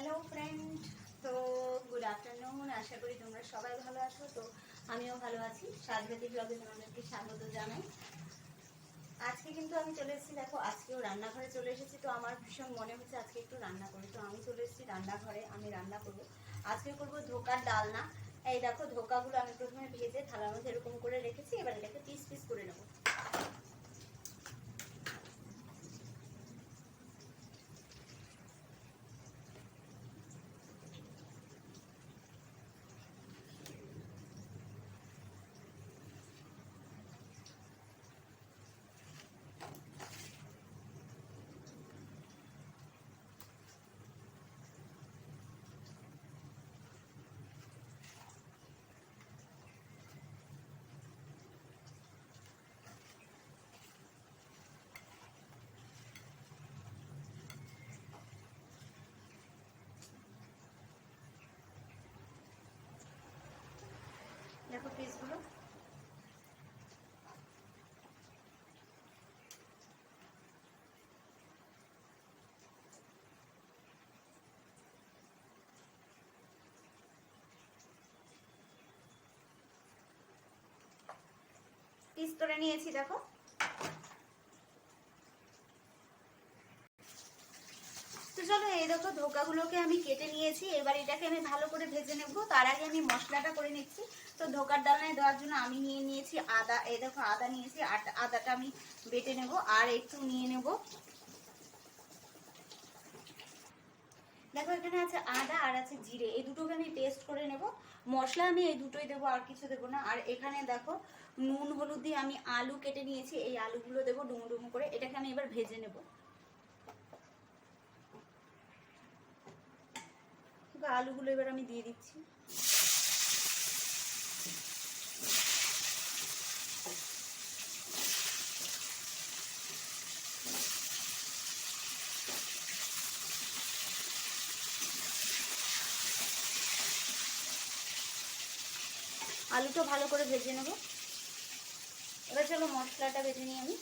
Hello friend তো good afternoon আশা করি তোমরা সবাই ভালো আছো। তো আমিও ভালো আছি। সাজগাতি ব্লগে তোমাদেরকে স্বাগত জানাই। আজকে কিন্তু আমি চলে এসেছি, দেখো, আজকেও রান্নাঘরে চলে এসেছি। তো আমার ভীষণ মনে হচ্ছে আজকে একটু রান্না করি। তো আমি চলে এসেছি রান্নাঘরে, আমি রান্না করব। আজকে করব ধোকার ডালনা। এই দেখো, ধোকাগুলো আমি প্রথমে ভেজে থালার মধ্যে এরকম করে রেখেছি, এবার এটাকে পিস পিস করে নেব। দেখো পিসগুলো পিস নিয়েছি দেখো তো চলো এই দেখো ধোকাগুলোকে আমি কেটে নিয়েছি। এবার এটাকে আমি ভালো করে ভেজে নেব। তার আগে আমি মশলাটা করে নিচ্ছি। তো ধোকার ডালনায় দেওয়ার জন্য আমি নিয়ে নিয়েছি আদা। এই দেখো আদা নিয়েছি। আদাটা আমি বেটে নেব আর একটু নিয়ে নেব। দেখো এখানে আছে আদা আর আছে জিরে। এই দুটোকে আমি পেস্ট করে নেব। মশলা আমি এই দুটোই দেবো, আর কিছু দেবো না। আর এখানে দেখো নুন, হলুদ দিয়ে আমি আলু কেটে নিয়েছি। এই আলুগুলো দেবো ডুমো ডুমো করে। এটাকে আমি এবার ভেজে নেব। আলুগুলো এবার আমি দিয়ে দিচ্ছি। আলুটা ভালো করে ভেজে নেব। এবার চলো মশলাটা ভেজে নিই আমি।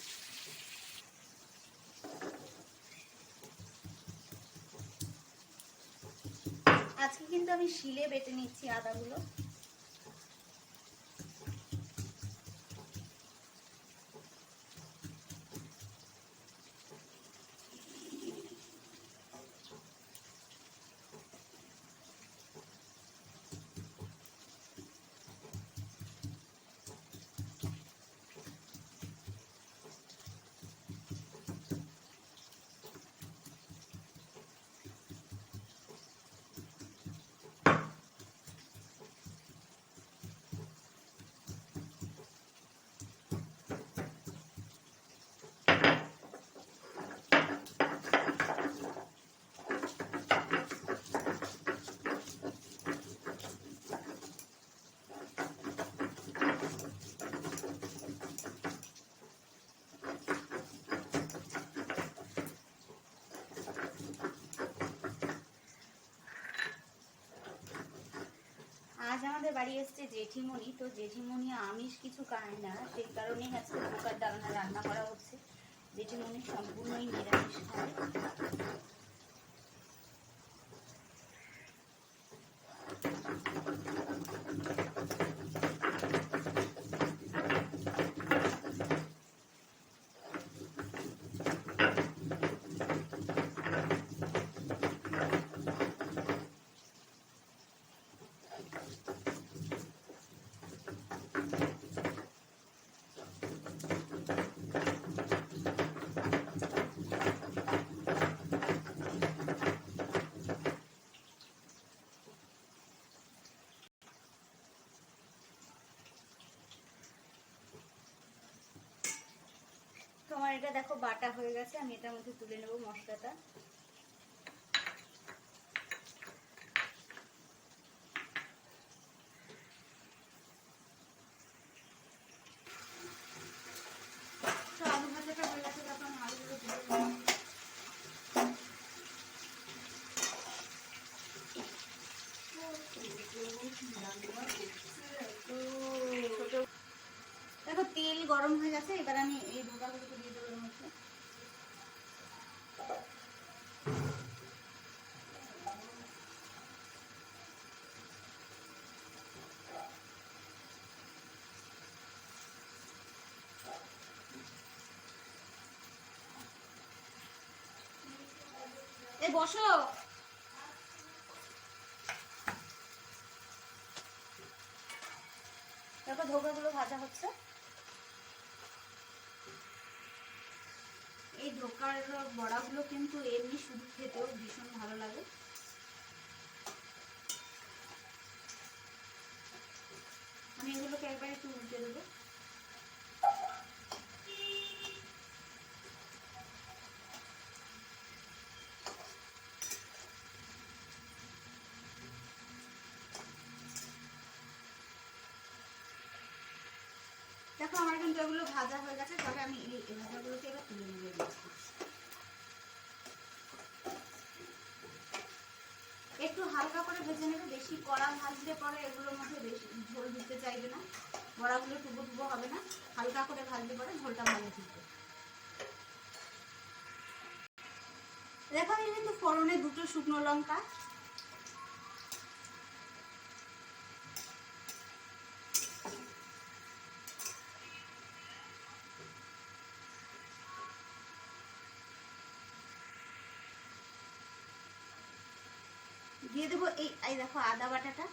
আজকে কিন্তু আমি শিলে বেটে নিচ্ছি আদাগুলো। আজ আমাদের বাড়ি এসছে জেঠিমণি, তো জেঠিমণি আমিষ কিছু খায় না, সেই কারণেই আজকে পোকার ডালনা রান্না করা হচ্ছে। জেঠিমণি সম্পূর্ণই নিরামিষ খায়। তোমার এটা দেখো বাটা হয়ে গেছে আমি এটার মধ্যে তুলে নেব মশলাটা। তেল গরম হয়ে গেছে এবার আমি এই ঢোকাগুলোকে দিয়ে দেবো বসো। তারপর ধোকাগুলো ভাজা হচ্ছে। এই ধোকার বড়াগুলো কিন্তু এমনি শুধু খেতেও ভীষণ ভালো লাগে আমি এগুলোকে একবার একটু উল্টে দেবো দেখো আমার কিন্তু এগুলো ভাজা হয়ে গেছে, তবে আমি ভাজাগুলোকে এবার তুলে নিয়ে দিচ্ছি একটু হালকা করে ভেজে নেবে, বেশি কড়া ভাজলে পরে এগুলোর মধ্যে বেশি ঝোল দিতে চাইবে না, বড়াগুলো টুকো টুকো হবে না, হালকা করে ভাজলে পরে ঝোলটা ভালো থাকবে। দেখো আমি কিন্তু ফোড়নে দুটো শুকনো লঙ্কা দিয়ে দেবো এই এই দেখো আদা বাটাটা।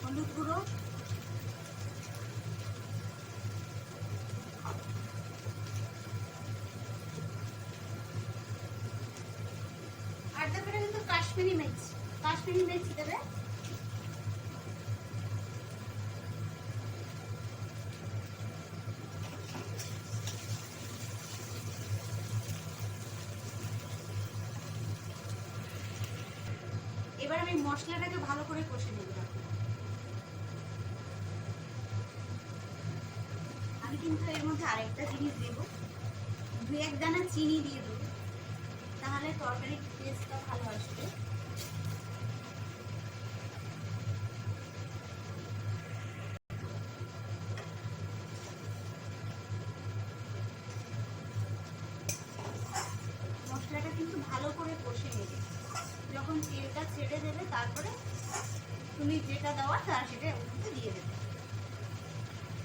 হলুদ গুঁড়ো আর তারপরে কাশ্মীরি মির্চ কাশ্মীরি মির্চ দেবে। এবার আমি মশলাটাকে ভালো করে কষে নেব। আমি কিন্তু এর মধ্যে আরেকটা জিনিস দেবো। দু এক দানা চিনি দিয়ে দেবো। তাহলে তরকারির টেস্টটা ভালো আসবে। মশলাটা কিন্তু ভালো করে কষে নেবে। যখন তেলটা ছেড়ে দেবে, তারপরে তুমি যেটা দেওয়ার, তার সেটা দিয়ে দেবে।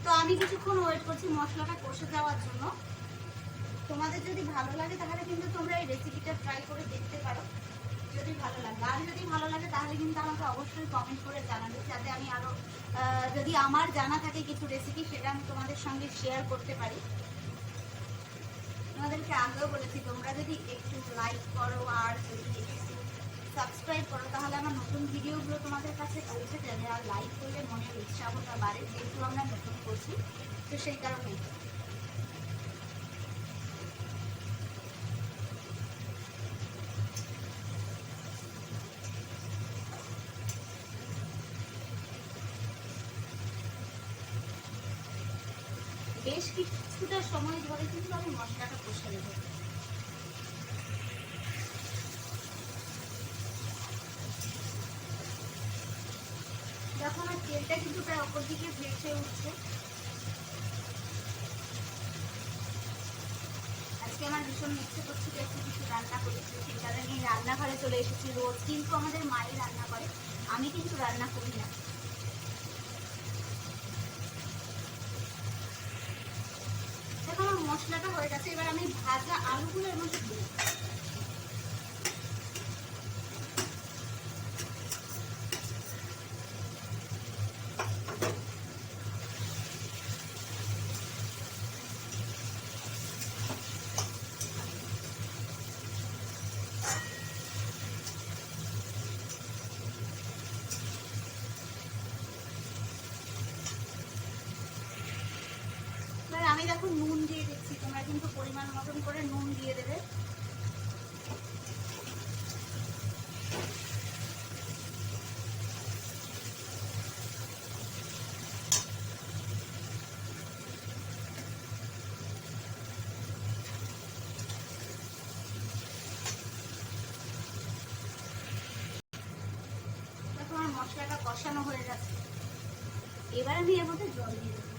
তো আমি কিছুক্ষণ ওয়েট করছি মশলাটা কষে যাওয়ার জন্য। তোমাদের যদি ভালো লাগে তাহলে কিন্তু তোমরা এই রেসিপিটা ট্রাই করে দেখতে পারো। যদি ভালো লাগে। আর যদি ভালো লাগে তাহলে কিন্তু আমাকে অবশ্যই কমেন্ট করে জানাবে যাতে আমি আরও আহ, যদি আমার জানা থাকে কিছু রেসিপি সেটা আমি তোমাদের সঙ্গে শেয়ার করতে পারি। তোমাদেরকে আগেও বলেছি তোমরা যদি একটু লাইক করো আর যদি একটু সাবস্ক্রাইব করো তাহলে আমার নতুন ভিডিওগুলো তোমাদের কাছে পৌঁছে যাবে। আর লাইক করলে মনের উৎসাহটা বাড়ে যেহেতু আমরা নতুন করছি তো সেই কারণেই। বেশ কিছুটা সময় ধরে কিন্তু আমি মশলাটা কষে নেব। দেখো আমার তেলটা কিন্তু প্রায় অপর দিকে ভেসে উঠছে। আজকে আমার ভীষণ ইচ্ছে করছিল একটু কিছু রান্না করি। তো সেই কারণে এই রান্নাঘরে চলে এসেছি রোজ, কিন্তু আমাদের মাই রান্না করে। আমি কিন্তু রান্না করি না দেখো আমার মশলাটা হয়ে গেছে এবার আমি ভাজা আলুগুলো এর মধ্যে আমি দেখো নুন দিয়ে দিচ্ছি। তোমরা কিন্তু পরিমাণ মতন করে নুন দিয়ে দেবে। মশলাটা কষানো হয়ে যাচ্ছে এবার আমি এর মধ্যে জল দিয়ে দেবো।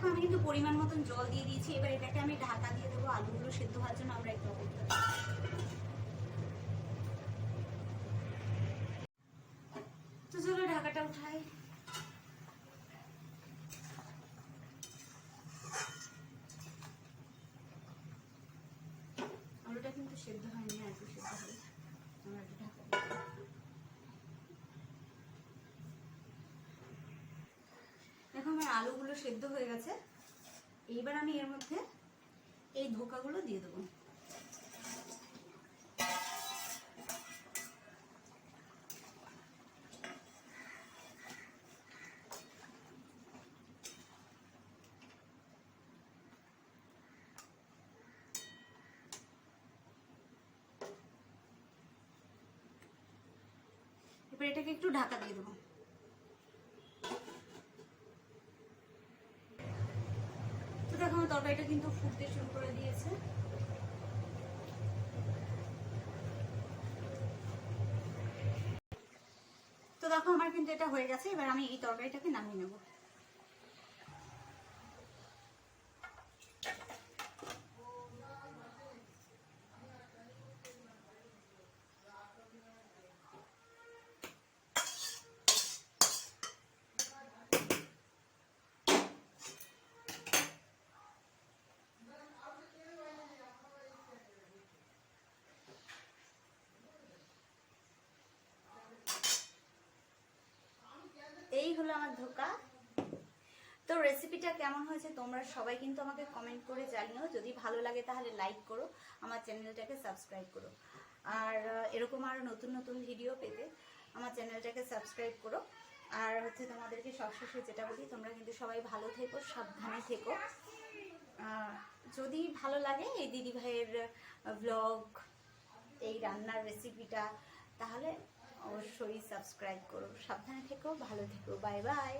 দেখো আমি কিন্তু পরিমাণ মতন জল দিয়ে দিয়েছি, এবার এটাকে আমি ঢাকা দিয়ে দেবো, আলুগুলো সেদ্ধ হওয়ার জন্য আমরা একটু অপেক্ষা করব। তো চলো ঢাকাটা উঠাই আলুটা কিন্তু সেদ্ধ হয়নি আর একটু সেদ্ধ হবে আমরা একটু ঢাকা দিয়ে দেবো। দেখো আমার আলুগুলো সেদ্ধ হয়ে গেছে। এইবার আমি এর মধ্যে এই ধোকাগুলো দিয়ে দেবো। এবার এটাকে একটু ঢাকা দিয়ে দেবো তো দেখো আমার তরকারিটা কিন্তু ফুটতে শুরু করে দিয়েছে। তো দেখো, আমার কিন্তু এটা হয়ে গেছে। এবার আমি এই তরকারিটাকে নামিয়ে নেব এই হলো আমার ধোকা। তো রেসিপিটা কেমন হয়েছে তোমরা সবাই কিন্তু আমাকে কমেন্ট করে জানিও। যদি ভালো লাগে তাহলে লাইক করো, আমার চ্যানেলটাকে সাবস্ক্রাইব করো। আর এরকম আরও নতুন নতুন ভিডিও পেতে আমার চ্যানেলটাকে সাবস্ক্রাইব করো। আর হচ্ছে তোমাদেরকে সবশেষে যেটা বলি, তোমরা কিন্তু সবাই ভালো থেকো, সাবধানে থেকো। যদি ভালো লাগে এই দিদি ভাইয়ের ব্লগ এই রান্নার রেসিপিটা তাহলে অবশ্যই সাবস্ক্রাইব করো। সাবধানে থেকো ভালো থেকো বাই বাই।